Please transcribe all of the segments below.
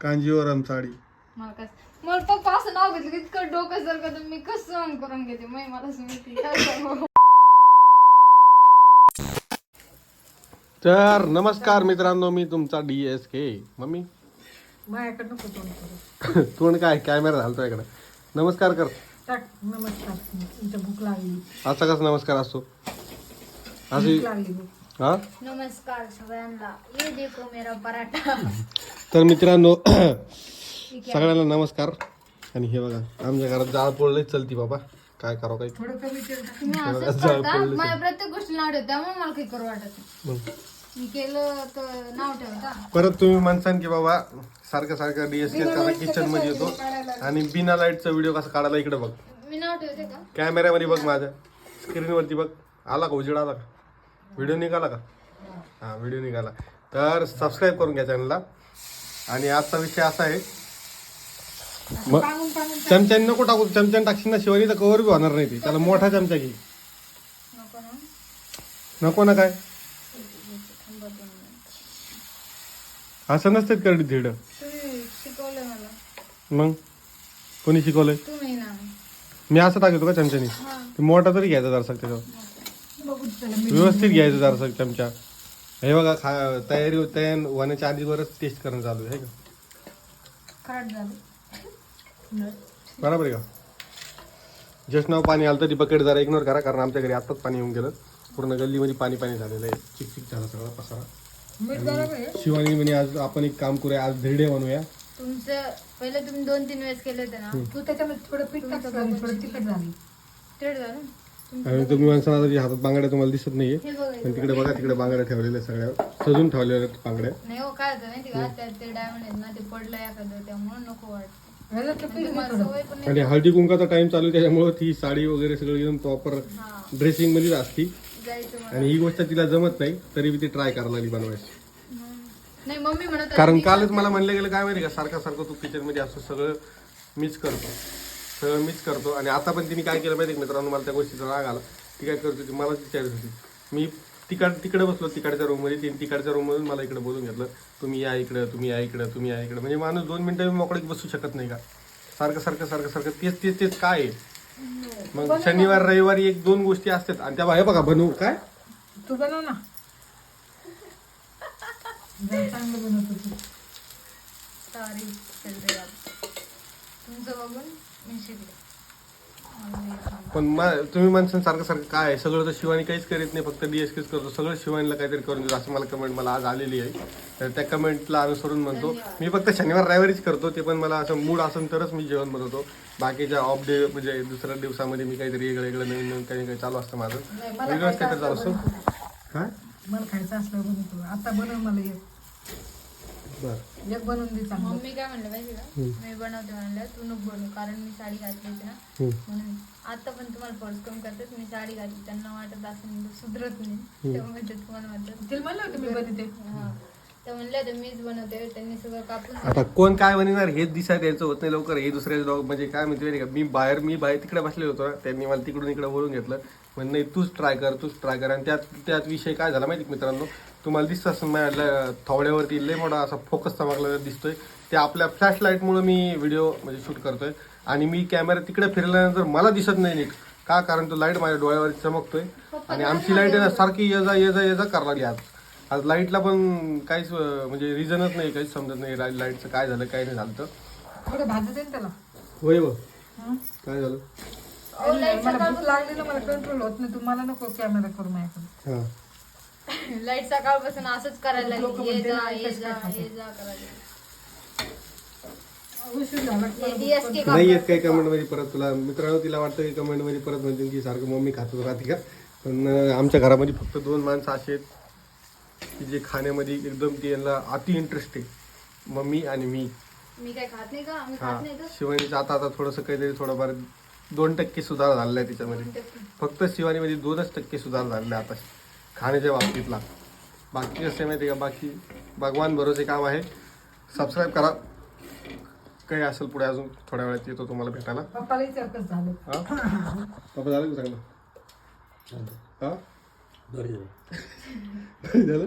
कांजीवरम साडी. मला काय मला पप्पा असं नाव घेतलं की इतकं डोकं जर का मी कसं सहन करून घेते? मग मला स्मृती काय सांगू? तर नमस्कार मित्रांनो मी तुमचा डी एस के. मम्मी? माझ्याकडनं तोंड करू तोंड काय? कॅमेरा घालतो इकडे. नमस्कार कर. टाक नमस्कार. तुमच्या भूक लागली. असा कसा नमस्कार असतो? अशी भूक लागली. भूक हा? नमस्कार सगळ्यांना. ये देखो मेरा पराठा. तर मित्रांनो सगळ्यांना नमस्कार. आणि हे बघा आमच्या घरात जाळ पोळलंच चलती बाबा काय करावं काही? थोडं कमी तेल टाक. तुम्ही असंच करता. माझ्या प्रत्येक गोष्टी नाव ठेवता मला काही करू वाटत नाही. मग मी केलं तर नाव ठेवता. परत तुम्ही म्हणसान की बाबा सारखं सारखं डी एस के कसा किचनमध्ये येतो. आणि बिना लाईटचा व्हिडिओ कसा काढायला इकडे बघ. मी नाव ठेवते का? कॅमेऱ्यामध्ये बघ माझ्या स्क्रीनवरती बघ. आला का उजेड आला का? व्हिडिओ निघाला का? हा व्हिडिओ निघाला. तर सबस्क्राईब करून घ्या चॅनलला आणि आजचा विषय असा आहे मग चमच्याने नको टाकू चमच्याने टाकशील ना शिवानी तर कवर बी होणार नाही ती. त्याला मोठा चमचा घे. नको ना. काय? असं नसतं करडी धीड मग? कोणी शिकवलंय? मी असं टाकतो का चमच्याने? मोठा तरी घ्यायचा त्याच्यावर. त्याला मी व्यवस्थित घ्यायचं जरासक चमचा हे बघा खा तयारी तयार होण्याच्या आधीवरच टेस्ट करणं चालू आहे हे का? झालं. बरोबर आहे का? जस्ट नाव पाणी आलं तर बकेट जरा इग्नोर करा कारण आमच्या घरी आत्ताच पाणी येऊन गेलं. पूर्ण गल्लीमध्ये पाणी पाणी झालेलं आहे. चिक चिक झाला सगळा पसारा. शिवानी म्हणे आज आपण एक काम करूया आज धिरडे बनवूया. तुमचं पहिले तुम्ही दोन तीन वेळेस केले होते ना. तू त्याच्यामध्ये थोडं पीठ टाक आणि थोडं तिखट झाली झालं आणि तुम्ही माणसाला आता जी हातात बांगड्या तुम्हाला दिसत नाहीये. हे बघा पण तिकडे बघा तिकडे बांगड्या ठेवलेल्या सगळ्या. सजून ठेवलेल्या आहेत बांगड्या. नाही हो काय होतं माहिती का? त्यात ते डायमंड आहेत ना ते पडलं एखादं त्यामुळे नको वाटतं. आणि पीठ घे तुम्हाला थोडं सवय पण नाही. आणि हळदी कुंकाचा टाइम चालू आहे त्याच्यामुळे ती साडी वगैरे सगळं एकदम प्रॉपर हा. ड्रेसिंग मध्येच असती. जायचं मला. आणि ही गोष्ट तिला जमत नाही तरी मी ती ट्राय करायला लागली बनवायची. हम्म. नाही मम्मी म्हणत होती, कारण कालच मला म्हणलं गेलं काय माहिती का सारखं सारखं तू किचनमध्ये असतो सगळं मीच करतो. सगळं मीच करतो. आणि आता पण तिने काय केलं माहिती का मित्रांनो? मला त्या गोष्टीचा राग आला. ती काय करत होती? मला विचारत होती. मी तिकड तिकडे बसलो. तिकडच्या रूममध्ये तिने तिकडच्या रूम मधून मला इकडे बोलून घेतलं. तुम्ही या इकडे तुम्ही या इकडे तुम्ही या इकडे. म्हणजे माणूस दोन मिनिटं मोकळीत बसू शकत नाही का? सारखं सारखं सारखं सारखं. तेच तेच तेच काय आहे? मग शनिवार रविवारी एक दोन गोष्टी असतात. आणि त्या बाहेर बघा बनवू काय? तू बनव ना. चांगलं बनवतो तू. तुमचं बघून? मी शिकले. पण मा- तुम्ही माणसं सारखं सारखं काय आहे? सगळं तर शिवानी काहीच करीत नाही फक्त डीएसकेच करतो. सगळं शिवानीला काहीतरी करून देतो. असं मला कमेंट मला आज आलेली आहे. तर त्या कमेंटला अनुसरून म्हणतो. मी फक्त शनिवार रविवारीच करतो. ते पण मला असं मूड असेल तरच मी जेवण बनवतो. बाकीच्या ऑफ डे म्हणजे दुसऱ्या दिवसामध्ये मी काहीतरी वेगळं वेगळं नवीन नवीन काही काही चालू असतं माझं. वेगळंच काहीतरी चालू असतं. काय मला खायचं असलं बनवतो आता बनव मला एक बनवून दे चांगलं. मम्मी काय म्हणलं माहिती का? मी बनवते म्हणलं तू नको बनवू कारण मी साडी घातली होती ना. म्हणून आता पण तुम्हाला फोर्स करून करतात मी साडी घातली त्यांना वाटत असं सुधरत नाही. त्यामुळे ते तुम्हाला वाटत तिला म्हणलं होतं मी बनवते. हा. तर म्हणलं मीच बनवते. त्यांनी सगळं कापून आता कोण काय म्हणणार हेच दिसायला द्यायचं होत नाही लवकर. हे दुसऱ्या म्हणजे काय म्हणते माहिती का मी बाहेर मी बाहेर तिकडे बसलेलो होतो ना. त्यांनी मला तिकडून इकडे बोलून घेतलं. म्हणजे नाही तूच ट्राय कर तूच ट्राय कर. आणि त्यात त्यात विषय काय झाला माहिती का मित्रांनो? तुम्हाला दिसतं असं माझ्या थोड्यावरती लय मोठा असा फोकस चमकलेला दिसतोय. ते आपल्या फ्लॅश लाईटमुळे मी व्हिडिओ म्हणजे शूट करतोय. आणि मी कॅमेरा तिकडे फिरल्यानंतर मला दिसत नाही नीट का? कारण तो लाइट माझ्या डोळ्यावर चमकतोय. आणि आमची लाइट आहे ना सारखी ये जा ये जा ये जा करायला लागली आज. आज लाईटला पण काहीच म्हणजे रिझनच नाही काहीच समजत नाही लाईटचं काय झालं काय नाही झालं तर. भाजत त्याला? होय बघ. हं? काय झालं? आणि मला भूक लागली ना मला कंट्रोल होत नाही. तू मला नको कॅमेरा करू माझ्याकडे. हा. लाइट सकाळपासून असंच करायला लागली. ये जा ये जा. ये जा उशीर झाला? नाही येत काही कमेंटमध्ये परत तुला. मित्रांनो तिला वाटतं की कमेंटमध्ये परत म्हणतील की सारखं मम्मी खातच राहते का पण अं, आमच्या घरामध्ये फक्त दोन माणसं असे आहेत की जे खाण्यामध्ये एकदम ती यांना अति इंटरेस्ट आहे. मम्मी आणि मी. मी काय खात नाही का? हा. खात नाही का? शिवानीचं आता आता थोडंसं काहीतरी थोडंफार दोन टक्के सुधार झालेला आहे तिच्यामध्ये. फक्त शिवानीमध्ये दोनच टक्के सुधार झालेला आहे आता. खाण्याच्या बाबतीतला. बाकी कसं आहे माहिती आहे का? बाकी भगवान भरोसे काम आहे. सबस्क्राईब करा. काही असेल पुढे अजून थोड्या वेळात येतो तुम्हाला भेटायला. हा? पप्पा झालं का चांगलं हा? झालं?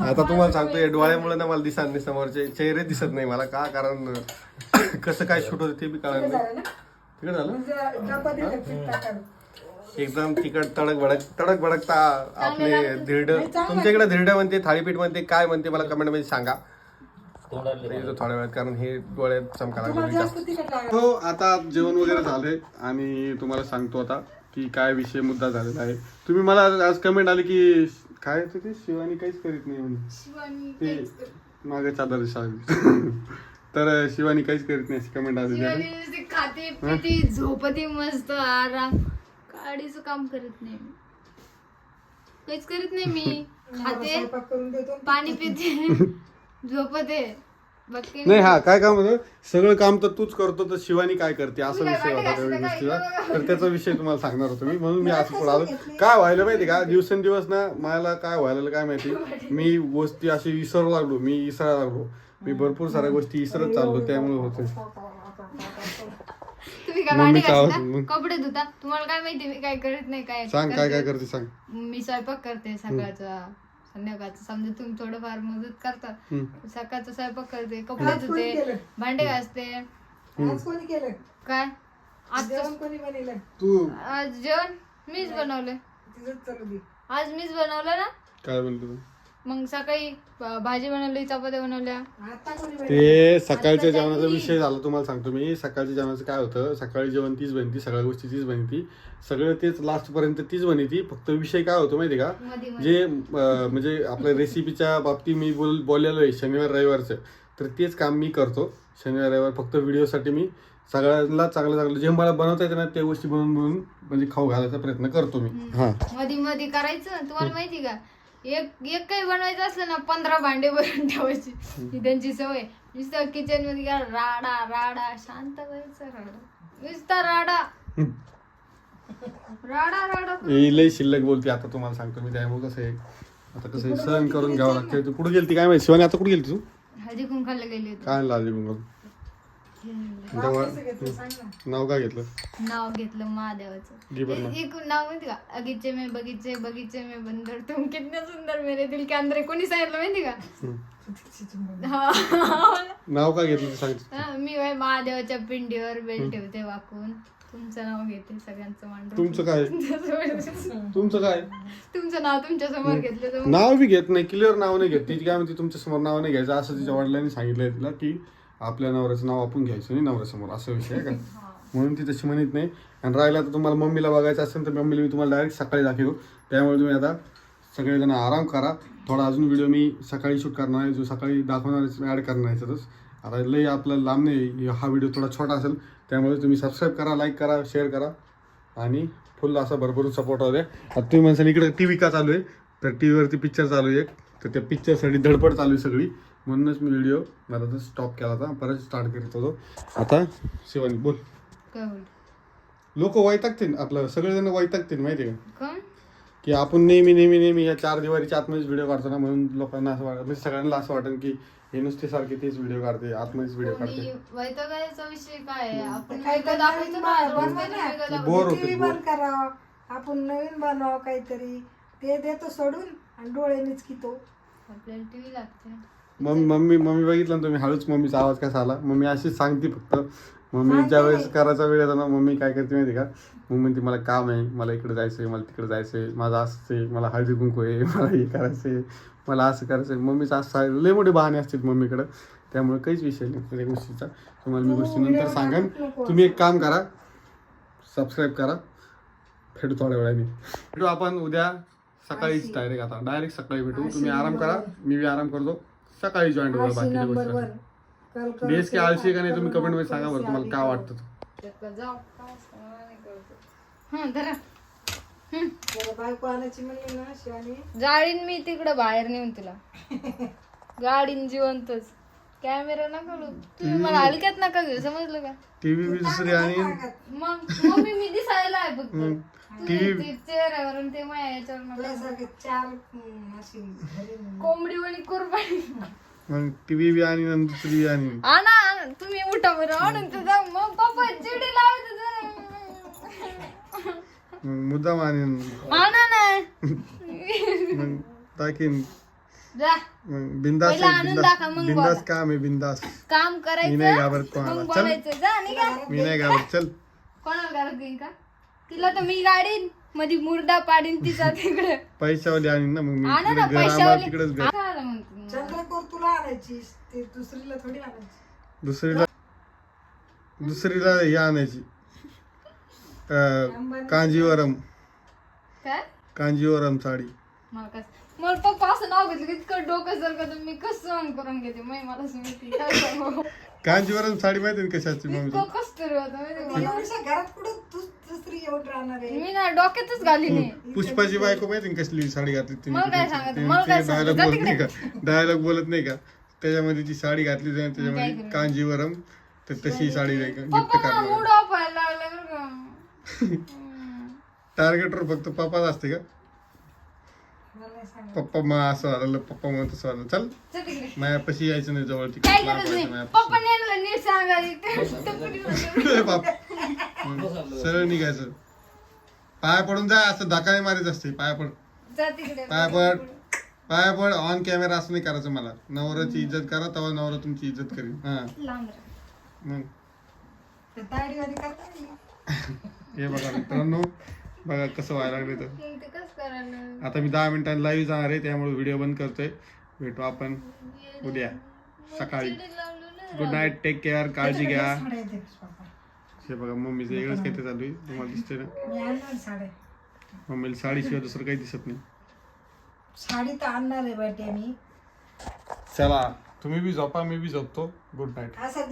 आता तुम्हाला सांगतो या डोळ्यामुळे ना मला दिसत नाही समोरचे. चेहरे दिसत नाही मला का? कारण कसं काय शूट होतं ते बी कळलं नाही. तिकडे झालं म्हणजे. एकदम तिकट तडक भडक तडक भडकता आपले धिरड. तुमच्या इकडे धिरड म्हणते थाळीपीठ म्हणते काय म्हणते मला कमेंटमध्ये सांगा येतो थोड्या वेळात कारण हे डोळ्यात चमका लागलं हो आता जेवण वगैरे झालंय. आणि तुम्हाला सांगतो आता. की काय विषय मुद्दा झालेला आहे. तुम्ही मला आज कमेंट आली की काय होतं ते? शिवानी काहीच करीत नाही म्हणे. शिवानी ते मागे चादर साहेब तर शिवानी काहीच करीत नाही अशी कमेंट आली शिवानी खाते पिते झोपते मस्त आराम. काडीचं काम करत नाही. मी काहीच करीत नाही मी. खाते. स्वयंपाक करून देतो. पाणी पिते. झोपते. नाही हा काय काम होतं? सगळं काम तर तूच करतो तर शिवानी काय करते? असा विषय होता त्या भांडे घासता गोष्टीचा काय? तर त्याचा विषय तुम्हाला सांगणार होतो मी म्हणून मी असं पुढे आलो. काय व्हायला माहिती का? दिवसेंदिवस ना मला काय व्हायला काय माहिती? मी गोष्टी अशी विसरू लागलो मी विसरायला लागलो. मी भरपूर साऱ्या गोष्टी विसरत चाललो त्यामुळे होते. तुम्ही काय भांडे मम्मीचा आवाज- घासता मग- कपडे धुता? तुम्हाला काय माहिती मी काय करत नाही काय सांग काय काय करते? करते सांग. मी स्वयंपाक करते सकाळचा. संध्याकाळचा. समजा तुम्ही थोडंफार मदत करता. सकाळचा स्वयंपाक करते कपडे धुते? भांडे घासते. आज कोणी केलं. काय? आज जेवण कोणी बनवलं? तू. आज जेवण मीच बनवलं. तिथंच चालू दे. आज मीच बनवलं ना? काय मग सकाळी भाजी बनवली चपात्या बनवल्या? ते सकाळच्या जेवणाचा विषय झाला तुम्हाला सांगतो मी. सकाळच्या जेवणाचं काय होतं सकाळी जेवण तीच बनती सगळ्या गोष्टी तीच बनती. सगळं तेच लास्ट पर्यंत तीच बनती. फक्त विषय काय होतो माहिती का? जे म्हणजे आपल्या रेसिपीच्या बाबतीत मी बोल बोललेलो आहे शनिवार रविवारचं. तर तेच काम मी करतो. शनिवार रविवार फक्त व्हिडिओसाठी मी सगळ्यांना चांगलं चांगलं जे मला बनवता येतं ना त्या गोष्टी बनवून बनवून म्हणजे खाऊ घालायचा प्रयत्न करतो मी. हा. मध्ये मध्ये करायचं? तुम्हाला माहिती का? एक एक काही बनवायचं असलं ना पंधरा भांडे भरून ठेवायची. ही त्यांची सवय. नुसतं किचनमध्ये गेला राडा राडा शांत व्हायचं राडा. नुसता राडा. राडा राडा. ही लई शिल्लक बोलते. आता तुम्हाला सांगतो मी त्यामुळे कसं आहे आता कसं आहे सहन करून घ्यावं लागतं. तू कुठे गेलती? काय माहिती? शिवानी आता कुठे गेलती तू? हळदी कुंकाला गेले होते. काय आधी मग नाव कसं घेतलं? सांग ना. नाव काय घेतलं? नाव घेतलं महादेवाचं. एक नाव माहिती का? अगीचे मे बगीचे बगीचे मे बंदर तुम कितने सुंदर मेरे दिल के अंदर. कोणी सांगितलं माहिती का. हा. नाव काय घेतलं ते सांग. हा, मी बाई महादेवाच्या पिंडीवर बेल ठेवते वाकून. तुमचं नाव घेते सगळ्यांचं मांडून. तुमचं काय? तुमचं काय? तुमचं नाव तुमच्यासमोर घेतलं तर मग नाव बी घेत नाही. क्लिअर नाव नाही घेत. ती काय म्हणते तुमच्यासमोर नाव नाही घ्यायचं. असं तिच्या वडिलांनी सांगितलंय तिला की आपल्या नवऱ्याचं नाव आपण घ्यायचं नाही नवऱ्यासमोर असा विषय आहे का? म्हणून ती तशी म्हणत नाही. आणि राहिला तर तुम्हाला मम्मीला बघायचं असेल तर मम्मीला मी तुम्हाला डायरेक्ट सकाळी दाखवू त्यामुळे तुम्ही आता सगळेजण आराम करा. थोडा अजून व्हिडिओ मी सकाळी शूट करणार आहे. जो सकाळी दाखवणार ॲड करणार आहे त्यातच. आता लई आपलं लांब नाही हा व्हिडिओ थोडा छोटा असेल त्यामुळे तुम्ही सबस्क्राईब करा लाईक करा शेअर करा. आणि फुल असा भरभरून सपोर्ट होते आता तुम्ही म्हणसान इकडे टी व्ही का चालू आहे? तर टी व्हीवरती पिक्चर चालू आहे. तर त्या पिक्चरसाठी धडपड चालू आहे सगळी. म्हणूनच मी व्हिडिओ मला तर स्टॉप केला होता. परत स्टार्ट करीत होतो. आता? शिवानी बोल. काय बोल लोक वैतागतील. आपलं सगळेजण वैतागतील माहिती आहे का? कोण? की आपण नेहमी नेहमी नेहमी या चार दिवारीच्या आतमध्येच व्हिडिओ काढतो ना म्हणून लोकांना असं वाटत. म्हणजे सगळ्यांना असं वाटेल की हे नुसते सारखे तेच व्हिडिओ काढते आतमध्येच व्हिडिओ काढते. बनवा. बोर होते बोर बंद करावं. आपण नवीन बनवावं काहीतरी. ते देतो सोडून आणि डोळे निचकितो. आपल्याला टीव्ही लागते. मम्मी मम्मी मम्मी बघितलं ना तुम्ही? हळूच मम्मीचा आवाज कसा आला? मम्मी अशीच सांगते फक्त. मम्मी ज्या वेळेस करायचा वेळ येतो ना मम्मी काय करते माहिती का? मम्मी म्हणते मला काम आहे मला इकडे जायचंय मला तिकडे जायचंय माझं असं आहे मला हळदी कुंकू आहे मला हे करायचंय मला असं करायचंय. मम्मीचं असं लय मोठे बहाणे असतात मम्मीकडे. त्यामुळे काहीच विषय नाही त्या गोष्टीचा. तुम्हाला मी गोष्टी नंतर सांगेन. तुम्ही एक काम करा. सबस्क्राईब करा. भेटू थोड्या वेळाने. भेटू आपण उद्या सकाळीच डायरेक्ट आता. डायरेक्ट सकाळी भेटू. तुम्ही आराम करा. मी बी आराम करतो. सकाळी जॉईन होऊ आळशी बाकीच्या नंबर वन गोष्टी कल करो बेस की आळशी का नाही तुम्ही कमेंटमध्ये सांगा बरं तुम्हाला काय. वाटतं ते. त्यातलं जाऊ काय असतं मला नाही कळत. हं, धरा. जरा बायको आणायची म्हणली ना शिवानी. जाळीन मी तिकडं बाहेर नेऊन तुला. गाडीन जिवंतच. कॅमेरा नका लो तुम्ही मला हलक्यात नका घेऊ समजलं का? टीव्ही बी दुसरी आणि मग मम्मी मी दिसायला आहे फक्त. ते चेहऱ्यावरून ते याच्यावर चार हम्म, अशी मग बी आणि दुसरी बी आणि. आणा आणा. तुम्ही उठा बरं आणून तर मग पप्पा चिडी लावत मग मुद्दाम आणीन आणा ना. मग टाकीन. जा. मग बिंदास पहिला आणून दाखवा, मग बिंदास बोला. काम आहे बिंदास. काम मी करायचं नाही घाबरत कोणाला. मग चल. बोलायचं. जा नाही का मी नाही घाबरत. चल. कोणाला घेईन का? तिला तर मी गाडीन. मध्ये मुर्दा पाडीन तिचा तिकडे. पैशावाली आणीन ना मग मी. आणा ना पैशावाले. तिकडेच घर चंद्रकोर तुला आणायची ते दुसरीला थोडी आणायची दुसरीला दुसरीला हे आणायची. अं, कांजीवरम. काय? कांजीवरम साडी. मला कसं मला पप्पा असं नाव घेतलं की इतकं डोकं जर का मी कसं सहन करून घेते? मी मला माहिती काय सांगू? कांजीवरम साडी माहिती ना कशाची मम्मी इतकं कस तरी होतं माहिती का? एवढ्या घरात कुठं तू दुसरी येऊन राहणार आहे मी ना डोक्यातच घाली नाही पुष्पाची बायको माहिती ना कसली साडी घातली तिने मला काय सांगायचं? मला काय डायलॉग सांगायचं? बोलत नाही का डायलॉग बोलत नाही का त्याच्यामध्ये ती साडी घातली जाईल काय त्याच्यामध्ये करू? कांजीवरम तर तशी साडी गिफ्ट पप्पा मला करणार मूड ऑफ व्हायला लागला बरं का. टार्गेटवर फक्त पप्पाच असते का नाही पप्पा मग असं झालं पप्पा मग तसं झालं चल मायापाशी यायचं नाही जवळ काय तिकडे गरज नाही. पप्पा नीट सांगा. सरळ निघायचं. पाया पडून जा असं धक्का मारायचं असते. पाया पड. पाया पड. पाया पड. ऑन कॅमेरा असं नाही करायचं मला. नवऱ्याची इज्जत करा तेव्हा नवरा तुमची इज्जत करेल हा. मग. हे बघा मित्रांनो बघा कसं व्हायला लागले तर करायला. आता मी दहा मिनिटांनी लाईव्ह जाणार आहे त्यामुळे व्हिडिओ बंद करतोय. भेटू आपण. उद्या सकाळी. गुड नाईट टेक केअर काळजी घ्या. हे बघा मम्मीचं वेगळंच काहीतरी चालू आहे. तुम्हाला दिसतंय ना? मम्मीला साडीशिवाय दुसरं काही दिसत नाही. साडी तर आणणार आहे बेटे मी. चला तुम्ही बी झोपा मी बी झोपतो. गुड नाईट असा